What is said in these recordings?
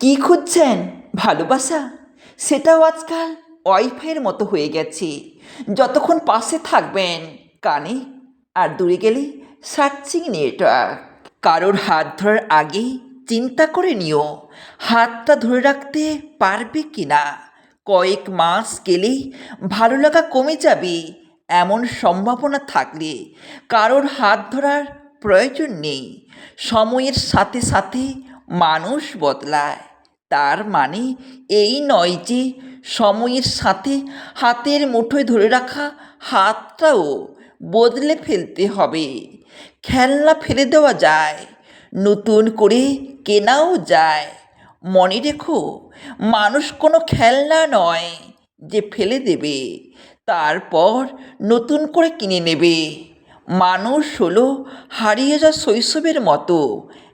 কি খুঁজছেন? ভালোবাসা? সেটাও আজকাল ওয়াইফাইয়ের মতো হয়ে গেছে। যতক্ষণ পাশে থাকবেন, কানে আর দূরে গেলে সার্চিং নেটওয়ার্ক। কারোর হাত ধরার আগে চিন্তা করে নিও, হাতটা ধরে রাখতে পারবে কি না। কয়েক মাস গেলেই ভালো লাগা কমে যাবে, এমন সম্ভাবনা থাকলে। কারোর হাত ধরার প্রয়োজন নেই। সময়ের সাথে সাথে মানুষ বদলায়। তার মানে এই নয় যে সময়ের সাথে হাতের মুঠোয় ধরে রাখা হাতটাও বদলে ফেলতে হবে। খেলনা ফেলে দেওয়া যায়, নতুন করে কেনাও যায়। মনে রেখো, মানুষ কোনো খেলনা নয় যে ফেলে দেবে, তারপর নতুন করে কিনে নেবে। মানুষ হলো হারিয়ে যা শৈশবের মতো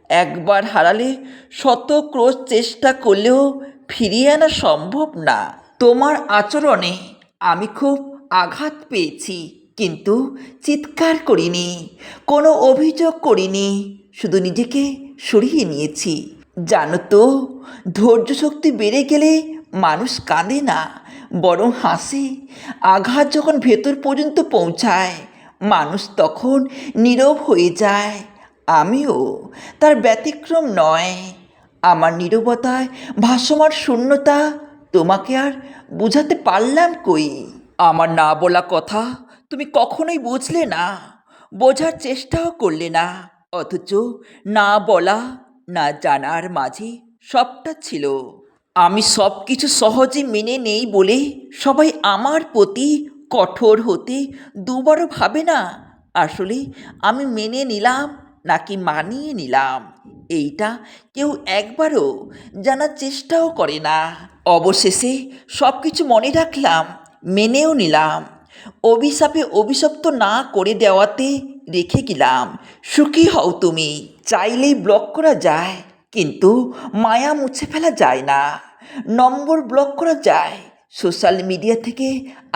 একবার হারালে শত ক্রোশ চেষ্টা করলেও ফিরিয়ে আনা সম্ভব না। তোমার আচরণে আমি খুব আঘাত পেয়েছি, কিন্তু চিৎকার করিনি, কোনো অভিযোগ করিনি, শুধু নিজেকে সরিয়ে নিয়েছি। জানো তো, ধৈর্য শক্তি বেড়ে গেলে মানুষ কাঁদে না, বরং হাসে। আঘাত যখন ভেতর পর্যন্ত পৌঁছায়, মানুষ তখন নীরব হয়ে যায়। আমিও। তার ব্যতিক্রম নয়। আমার নীরবতায় ভাসমান শূন্যতা। তোমাকে আর বুঝাতে পারলাম কই? আমার না বলা কথা তুমি কখনোই বুঝলে না। বোঝার চেষ্টাও করলে না। অথচ না বলা, না জানার মাঝে সবটা ছিল। আমি সব কিছু সহজে মেনে নেই বলে সবাই আমার প্রতি কঠোর হতে দুবারও ভাবে না। আসলে আমি মেনে নিলাম নাকি মানিয়ে নিলাম? এইটা কেউ একবারও জানার চেষ্টাও করে না। অবশেষে সব কিছু মনে রাখলাম, মেনেও নিলাম। অভিশাপে অভিশপ্ত না করে দেওয়াতে রেখে গেলাম। সুখী হও তুমি, চাইলেই ব্লক করা যায়, কিন্তু মায়া মুছে ফেলা যায় না। নম্বর ব্লক করা যায়, সোশ্যাল মিডিয়া থেকে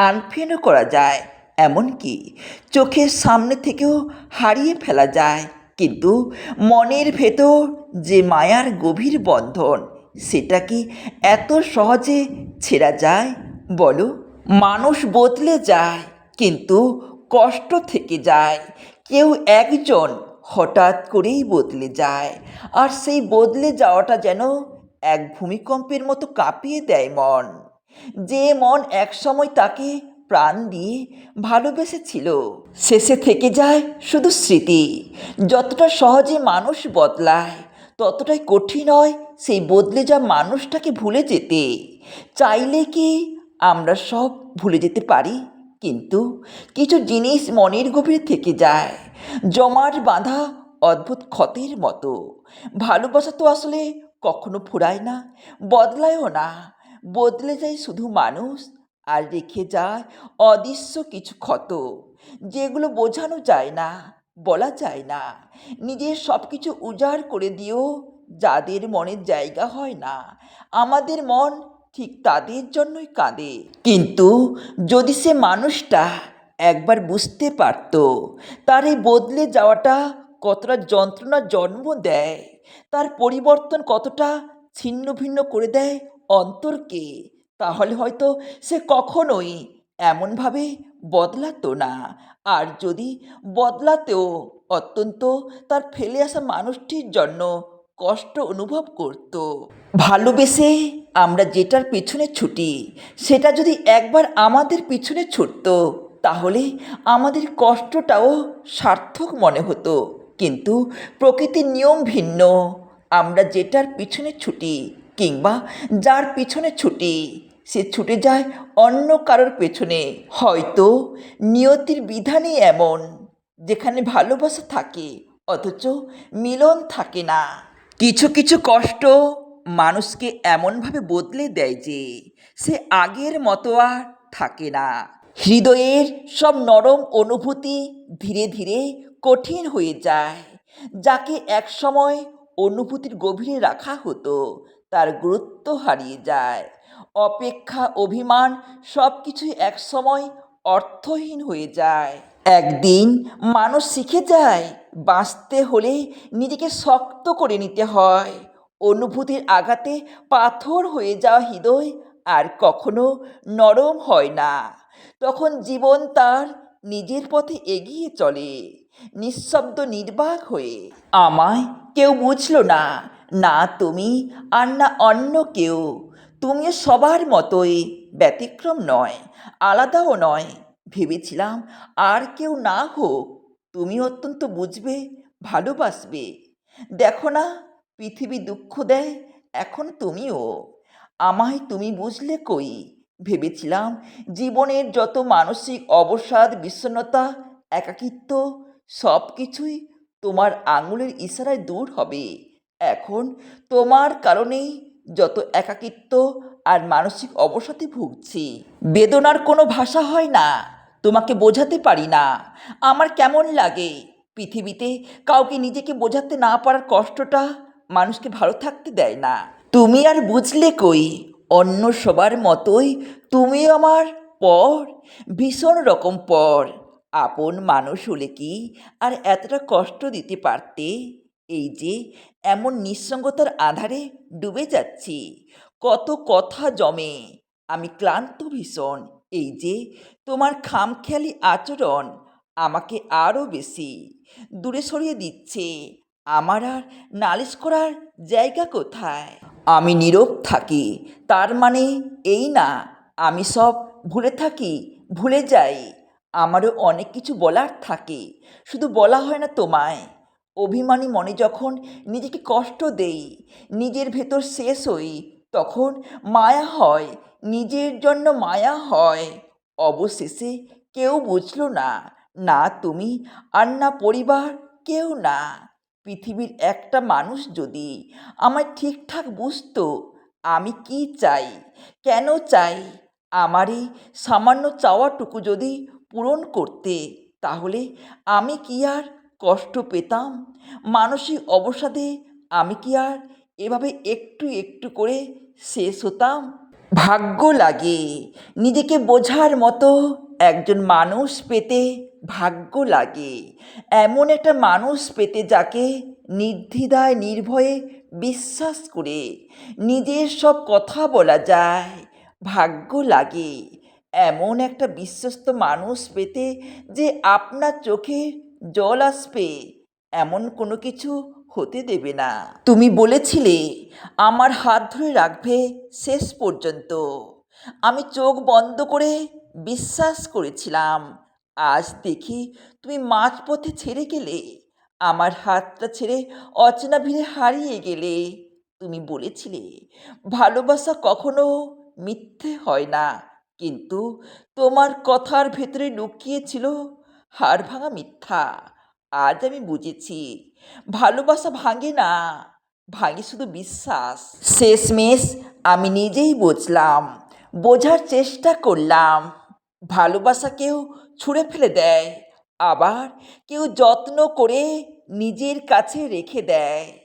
আনফ্রেন্ডও করা যায়, এমনকি চোখের সামনে থেকেও হারিয়ে ফেলা যায়। কিন্তু মনের ভেতর যে মায়ার গভীর বন্ধন, সেটা কি এত সহজে ছেঁড়া যায়? বলো। মানুষ বদলে যায়, কিন্তু কষ্ট থেকে যায়। কেউ একজন হঠাৎ করেই বদলে যায়, আর সেই বদলে যাওয়াটা যেন এক ভূমিকম্পের মতো কাঁপিয়ে দেয় মন। যে মন একসময় তাকে প্রাণ দিয়ে ভালোবেসেছিল। শেষে থেকে যায় শুধু স্মৃতি। যতটা সহজে মানুষ বদলায়, ততটাই কঠিন হয় সেই বদলে যা মানুষটাকে ভুলে যেতে। চাইলে কি আমরা সব ভুলে যেতে পারি? কিন্তু কিছু জিনিস মনের গভীরে থেকে যায়। জমাট বাঁধা অদ্ভুত ক্ষতের মতো। ভালোবাসা তো আসলে কখনো ফুরায় না, বদলায়ও না। বদলে যায় শুধু মানুষ আর রেখে যায় অদৃশ্য কিছু ক্ষত, যেগুলো বোঝানো যায় না, বলা যায় না। নিজের সব কিছু উজাড় করে দিও, যাদের মনের জায়গা হয় না। আমাদের মন ঠিক তাদের জন্যই কাঁদে। কিন্তু যদি সে মানুষটা একবার বুঝতে পারত, তার এই বদলে যাওয়াটা কতটা যন্ত্রণা জন্ম দেয়, তার পরিবর্তন কতটা ছিন্ন ভিন্ন করে দেয় অন্তরকে তাহলে হয়তো সে কখনোই এমনভাবে বদলাতো না। আর যদি বদলাতেও অত্যন্ত তার ফেলে আসা মানুষটির জন্য কষ্ট অনুভব করত। ভালোবেসে আমরা যেটার পিছনে ছুটি, সেটা যদি একবার আমাদের পিছনে ছুটতো, তাহলে আমাদের কষ্টটাও সার্থক মনে হতো। কিন্তু প্রকৃতির নিয়ম ভিন্ন। আমরা যেটার পিছনে ছুটি কিংবা যার পিছনে ছুটি সে ছুটে যায় অন্য কারোর পেছনে। হয়তো নিয়তির বিধানই এমন, যেখানে ভালোবাসা থাকে, অথচ মিলন থাকে না। কিছু কিছু কষ্ট মানুষকে এমনভাবে বদলে দেয় যে সে আগের মতো আর থাকে না। হৃদয়ের সব নরম অনুভূতি ধীরে ধীরে কঠিন হয়ে যায়, যাকে একসময় অনুভূতির গভীরে রাখা হতো তার গুরুত্ব হারিয়ে যায়। অপেক্ষা, অভিমান সব কিছুই একসময় অর্থহীন হয়ে যায়। একদিন মানুষ শিখে যায়, বাঁচতে হলে নিজেকে শক্ত করে নিতে হয়। অনুভূতির আঘাতে পাথর হয়ে যাওয়া হৃদয় আর কখনো নরম হয় না। তখন জীবন তার নিজের পথে এগিয়ে চলে, নিঃশব্দ নির্বাক হয়ে। আমায় কেউ বুঝলো না না তুমি আর না অন্য কেউ। তুমিও সবার মতোই ব্যতিক্রম নয়, আলাদাও নয়। ভেবেছিলাম আর কেউ না হোক, তুমি অত্যন্ত বুঝবে, ভালোবাসবে। দেখো না, পৃথিবী দুঃখ দেয়, এখন তুমিও। আমায় তুমি বুঝলে কই? ভেবেছিলাম জীবনের যত মানসিক অবসাদ, বিষণ্ণতা, একাকিত্ব সব কিছুই তোমার আঙুলের ইশারায় দূর হবে। এখন তোমার কারণেই যত একাকিত্ব আর মানসিক অবসাদে ভুগছি। বেদনার কোনো ভাষা হয় না, তোমাকে বোঝাতে পারি না। আমার কেমন লাগে? পৃথিবীতে কাউকে নিজেকে বোঝাতে না পারার কষ্টটা মানুষকে ভালো থাকতে দেয় না। তুমি আর বুঝলে কই? অন্য সবার মতোই তুমি আমার পর, ভীষণ রকম পর। আপন মানুষ হলে কি আর এতটা কষ্ট দিতে পারতে? এই যে, এমন নিঃসঙ্গতার আধারে ডুবে যাচ্ছি। কত কথা জমে। আমি ক্লান্ত ভীষণ। এই যে, তোমার খামখেয়ালি আচরণ আমাকে আরও বেশি দূরে সরিয়ে দিচ্ছে। আমার আর নালিশ করার জায়গা কোথায়? আমি নীরব থাকি। তার মানে এই না, আমি সব ভুলে থাকি, ভুলে যাই। আমারও অনেক কিছু বলার থাকে। শুধু বলা হয় না তোমায়। অভিমানী মনে যখন নিজেকে কষ্ট দেই, নিজের ভেতর শেষ হই, তখন মায়া হয়, নিজের জন্য মায়া হয়। অবশেষে কেউ বুঝলো না না তুমি আর না পরিবার কেউ না। পৃথিবীর একটা মানুষ যদি আমায় ঠিকঠাক বুঝতো, আমি কি চাই, কেন চাই? আমারই সামান্য চাওয়াটুকু যদি পূরণ করতে, তাহলে আমি কি আর কষ্ট পেতাম। মানসিক অবসাদে আমি কি আর এভাবে একটু একটু করে শেষ হতাম? ভাগ্য লাগে। নিজেকে বোঝার মতো একজন মানুষ পেতে ভাগ্য লাগে। এমন একটা মানুষ পেতে যাকে নির্দ্বিধায়, নির্ভয়ে বিশ্বাস করে। নিজের সব কথা বলা যায়, ভাগ্য লাগে। এমন একটা বিশ্বস্ত মানুষ পেতে যে আপনার চোখে জল আসবে, এমন কোনো কিছু হতে দেবে না। তুমি বলেছিলে, আমার হাত ধরে রাখবে শেষ পর্যন্ত। আমি চোখ বন্ধ করে বিশ্বাস করেছিলাম। আজ দেখি তুমি মাঝপথে ছেড়ে গেলে, আমার হাতটা ছেড়ে অচেনা ভিড়ে হারিয়ে গেলে। তুমি বলেছিলে, ভালোবাসা কখনো মিথ্যে হয় না। কিন্তু তোমার কথার ভেতরে লুকিয়েছিল হাড় ভাঙা মিথ্যা। আজ আমি বুঝেছি। ভালোবাসা ভাঙে না, ভাঙে শুধু বিশ্বাস। শেষমেশ আমি নিজেই বুঝলাম, বোঝার চেষ্টা করলাম। ভালোবাসা কেউ ছুঁড়ে ফেলে দেয়, আবার কেউ যত্ন করে নিজের কাছে রেখে দেয়।